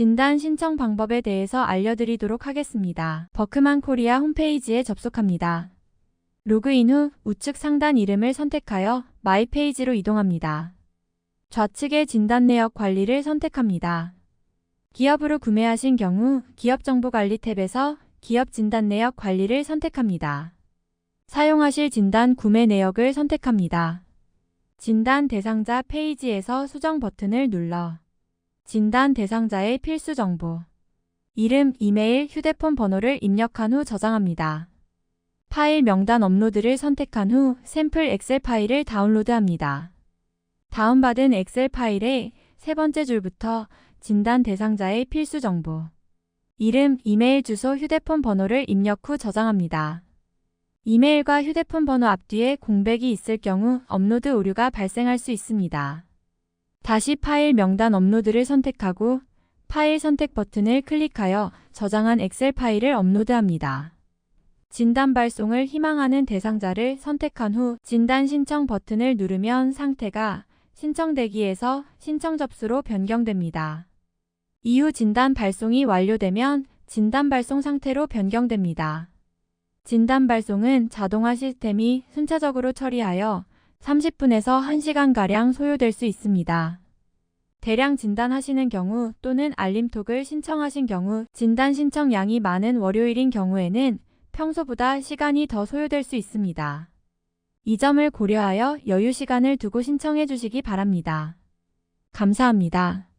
진단 신청 방법에 대해서 알려드리도록 하겠습니다. 버크만 코리아 홈페이지에 접속합니다. 로그인 후 우측 상단 이름을 선택하여 마이 페이지로 이동합니다. 좌측의 진단 내역 관리를 선택합니다. 기업으로 구매하신 경우 기업 정보 관리 탭에서 기업 진단 내역 관리를 선택합니다. 사용하실 진단 구매 내역을 선택합니다. 진단 대상자 페이지에서 수정 버튼을 눌러 진단 대상자의 필수 정보 이름, 이메일, 휴대폰 번호를 입력한 후 저장합니다. 파일 명단 업로드를 선택한 후 샘플 엑셀 파일을 다운로드합니다. 다운받은 엑셀 파일의 세 번째 줄부터 진단 대상자의 필수 정보 이름, 이메일 주소, 휴대폰 번호를 입력 후 저장합니다. 이메일과 휴대폰 번호 앞뒤에 공백이 있을 경우 업로드 오류가 발생할 수 있습니다. 다시 파일 명단 업로드를 선택하고 파일 선택 버튼을 클릭하여 저장한 엑셀 파일을 업로드합니다. 진단 발송을 희망하는 대상자를 선택한 후 진단 신청 버튼을 누르면 상태가 신청 대기에서 신청 접수로 변경됩니다. 이후 진단 발송이 완료되면 진단 발송 상태로 변경됩니다. 진단 발송은 자동화 시스템이 순차적으로 처리하여 30분에서 1시간가량 소요될 수 있습니다. 대량 진단하시는 경우 또는 알림톡을 신청하신 경우 진단 신청량이 많은 월요일인 경우에는 평소보다 시간이 더 소요될 수 있습니다. 이 점을 고려하여 여유 시간을 두고 신청해 주시기 바랍니다. 감사합니다.